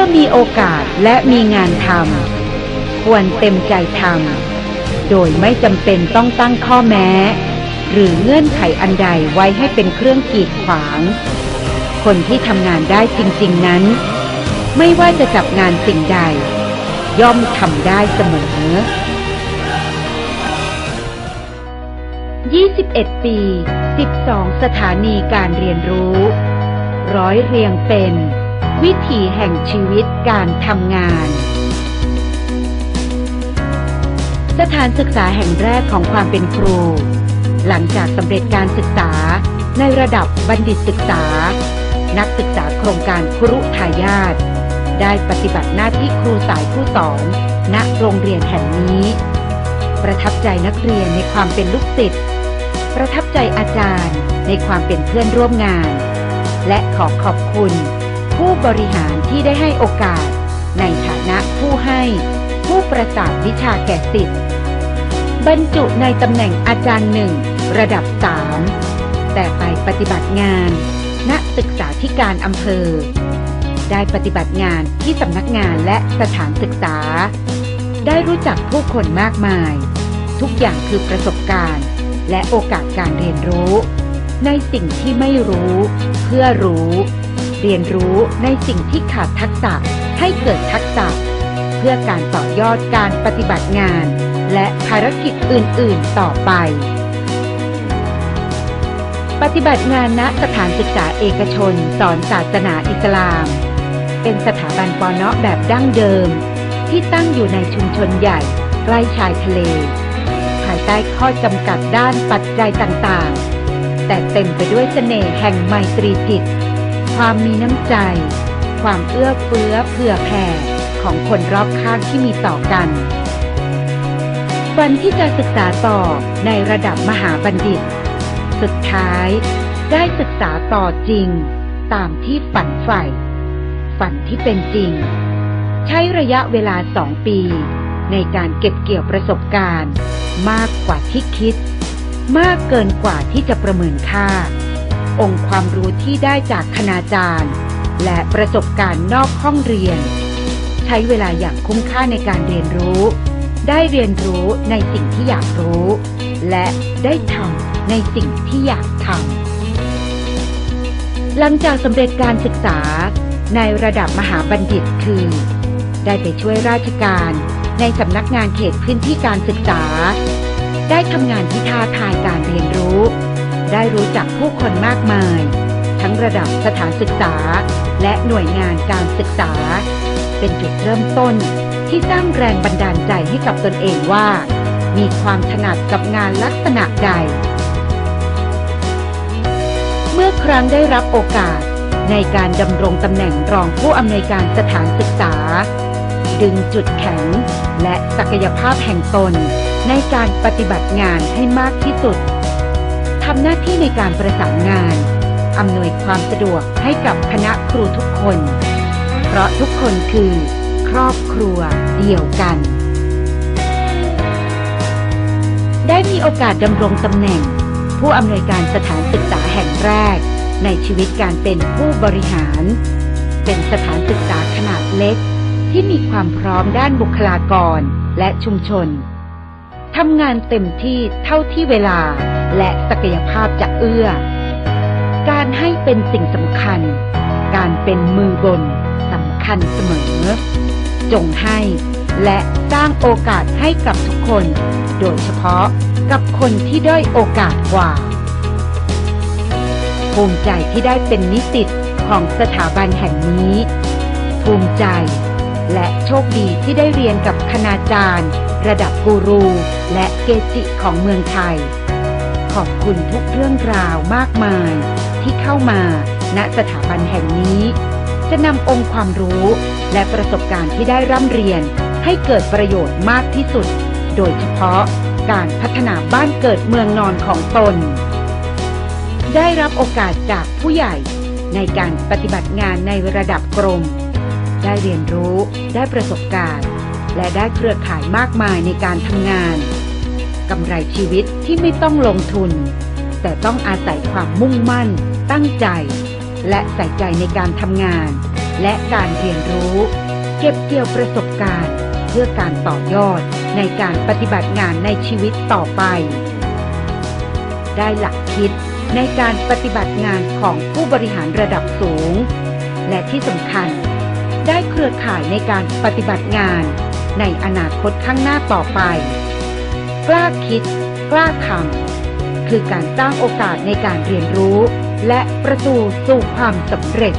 มื่อมีโอกาสและมีงานทำควรเต็มใจทำโดยไม่จำเป็นต้องตั้งข้อแม้ หรือเงื่อนไขอันใดไว้ให้เป็นเครื่องกีดขวาง คนที่ทำงานได้จริง ๆ นั้น ไม่ว่าจะจับงานสิ่งใด ย่อมทำได้เสมอ 21 ปี 12 สถานีการเรียนรู้ ร้อยเรียงเป็น วิถีแห่งชีวิตการทำงาน สถานศึกษาแห่งแรกของความเป็นครู หลังจากสำเร็จการศึกษาในระดับบัณฑิตศึกษา นักศึกษาโครงการครุทายาทได้ปฏิบัติหน้าที่ครูสายผู้สอนณโรงเรียนแห่งนี้ ประทับใจนักเรียนในความเป็นลูกศิษย์ประทับใจอาจารย์ในความเป็นเพื่อนร่วมงาน และขอขอบคุณ ผู้บริหารที่ได้ให้โอกาส ในฐานะผู้ให้ ผู้ประสานวิชาแก่ศิษย์บรรจุในตำแหน่งอาจารย์หนึ่งระดับสามแต่ไปปฏิบัติงาน ณศึกษาธิการอำเภอ ได้ปฏิบัติงานที่สำนักงานและสถานศึกษา ได้รู้จักผู้คนมากมาย ทุกอย่างคือประสบการณ์ และโอกาสการเรียนรู้ ในสิ่งที่ไม่รู้ เพื่อรู้ เรียนรู้ในสิ่งที่ขาดทักษะให้เกิดทักษะ เพื่อการต่อยอดการปฏิบัติงาน และภารกิจอื่น ๆ ต่อไป ปฏิบัติงานณสถานศึกษาเอกชน สอนศาสนาอิสลาม เป็นสถาบันปอนาะแบบดั้งเดิม ที่ตั้งอยู่ในชุมชนใหญ่ใกล้ชายทะเล ภายใต้ข้อจำกัดด้านปัจจัยต่าง ๆ แต่เต็มไปด้วยเสน่ห์แห่งไมตรีจิต ความมีน้ำใจ ความเอื้อเฟื้อเผื่อแผ่ของคนรอบข้างที่มีต่อกันฝันที่จะศึกษาต่อในระดับมหาบัณฑิต สุดท้ายได้ศึกษาต่อจริง ตามที่ฝันใฝ่ฝันที่เป็นจริง ใช้ระยะเวลาสองปี ในการเก็บเกี่ยวประสบการณ์ มากกว่าที่คิด มากเกินกว่าที่จะประเมินค่า องค์ความรู้ที่ได้จากคณาจารย์ และประสบการณ์นอกห้องเรียน ใช้เวลาอย่างคุ้มค่าในการเรียนรู้ ได้เรียนรู้ในสิ่งที่อยากรู้ และได้ทำในสิ่งที่อยากทำหลังจากสำเร็จการศึกษาในระดับมหาบัณฑิตคือ ได้ไปช่วยราชการในสำนักงานเขตพื้นที่การศึกษา ได้ทำงานที่ท้าทายการเรียนรู้ ได้รู้จักผู้คนมากมาย ทั้งระดับสถานศึกษา และหน่วยงานการศึกษา เป็นจุดเริ่มต้นที่สร้างแรงบันดาลใจให้กับตนเองว่า มีความถนัดกับงานลักษณะใด เมื่อครั้งได้รับโอกาสในการดำรงตำแหน่งรองผู้อำนวยการสถานศึกษา ดึงจุดแข็งและศักยภาพแห่งตนในการปฏิบัติงานให้มากที่สุด ทำหน้าที่ในการประสานงาน อำนวยความสะดวกให้กับคณะครูทุกคน เพราะทุกคนคือ ครอบครัวเดียวกัน ได้มีโอกาสดำรงตำแหน่ง ผู้อำนวยการสถานศึกษาแห่งแรก ในชีวิตการเป็นผู้บริหาร เป็นสถานศึกษาขนาดเล็ก ที่มีความพร้อมด้านบุคลากรและชุมชนทำงานเต็มที่เท่าที่เวลา และศักยภาพจะเอื้อ การให้เป็นสิ่งสำคัญ การเป็นมือบนสำคัญเสมอ จงให้และสร้างโอกาสให้กับทุกคน โดยเฉพาะกับคนที่ด้อยโอกาสกว่า ภูมิใจที่ได้เป็นนิสิตของสถาบันแห่งนี้ ภูมิใจ และโชคดีที่ได้เรียนกับคณาจารย์ ระดับกูรู และเกจิของเมืองไทย อบคุณทุกเรื่องราวมากมาย ที่เข้ามาณสถาบันแห่งนี้ จะนำองค์ความรู้และประสบการณ์ที่ได้ร่ำเรียนให้เกิดประโยชน์มากที่สุด โดยเฉพาะการพัฒนาบ้านเกิดเมืองนอนของตน ได้รับโอกาสจากผู้ใหญ่ในการปฏิบัติงานในระดับกรม ได้เรียนรู้ ได้ประสบการณ์ และได้เครือข่ายมากมายในการทำงาน กำไรชีวิตที่ไม่ต้องลงทุน แต่ต้องอาศัยความมุ่งมั่น ตั้งใจ และใส่ใจในการทำงาน และการเรียนรู้ เก็บเกี่ยวประสบการณ์ เพื่อการต่อยอดในการปฏิบัติงานในชีวิตต่อไป ได้หลักคิดในการปฏิบัติงานของผู้บริหารระดับสูง และที่สำคัญ ได้เครือข่ายในการปฏิบัติงานในอนาคตข้างหน้าต่อไป กล้าคิด กล้าทำคือการสร้างโอกาสในการเรียนรู้ และประตูสู่ความสำเร็จ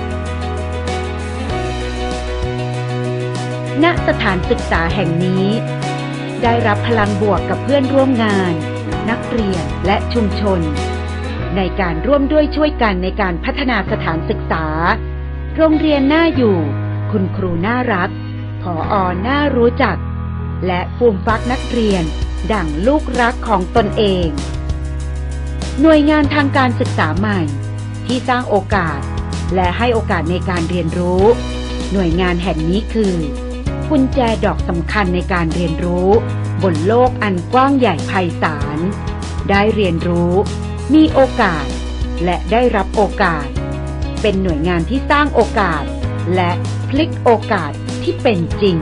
ณสถานศึกษาแห่งนี้ ได้รับพลังบวกกับเพื่อนร่วมงาน นักเรียนและชุมชน ในการร่วมด้วยช่วยกันในการพัฒนาสถานศึกษา โรงเรียนน่าอยู่ คุณครูน่ารักผออน่ารู้จัก และฟูมฟักนักเรียน ดั่งลูกรักของตนเอง หน่วยงานทางการศึกษาใหม่ ที่สร้างโอกาสและให้โอกาสในการเรียนรู้ หน่วยงานแห่งนี้คือกุญแจดอกสำคัญในการเรียนรู้ บนโลกอันกว้างใหญ่ไพศาล ได้เรียนรู้ มีโอกาส และได้รับโอกาส เป็นหน่วยงานที่สร้างโอกาส และพลิกโอกาสที่เป็นจริง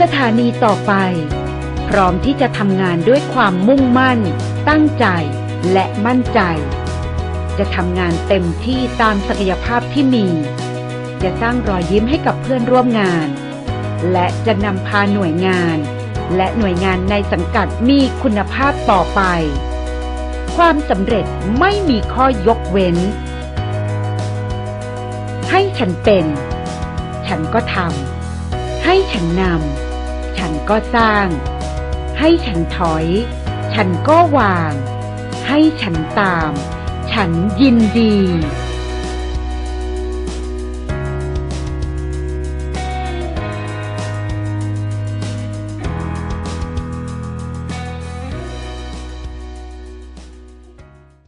สถานีต่อไป พร้อมที่จะทำงานด้วยความมุ่งมั่น ตั้งใจและมั่นใจ จะทำงานเต็มที่ตามศักยภาพที่มี จะสร้างรอยยิ้มให้กับเพื่อนร่วมงาน และจะนำพาหน่วยงาน และหน่วยงานในสังกัดมีคุณภาพต่อไป ความสำเร็จไม่มีข้อยกเว้น ให้ฉันเป็น ฉันก็ทำให้ฉันนำ ฉันก็สร้าง ให้ฉันถอย ฉันก็วาง ให้ฉันตาม ฉันยินดี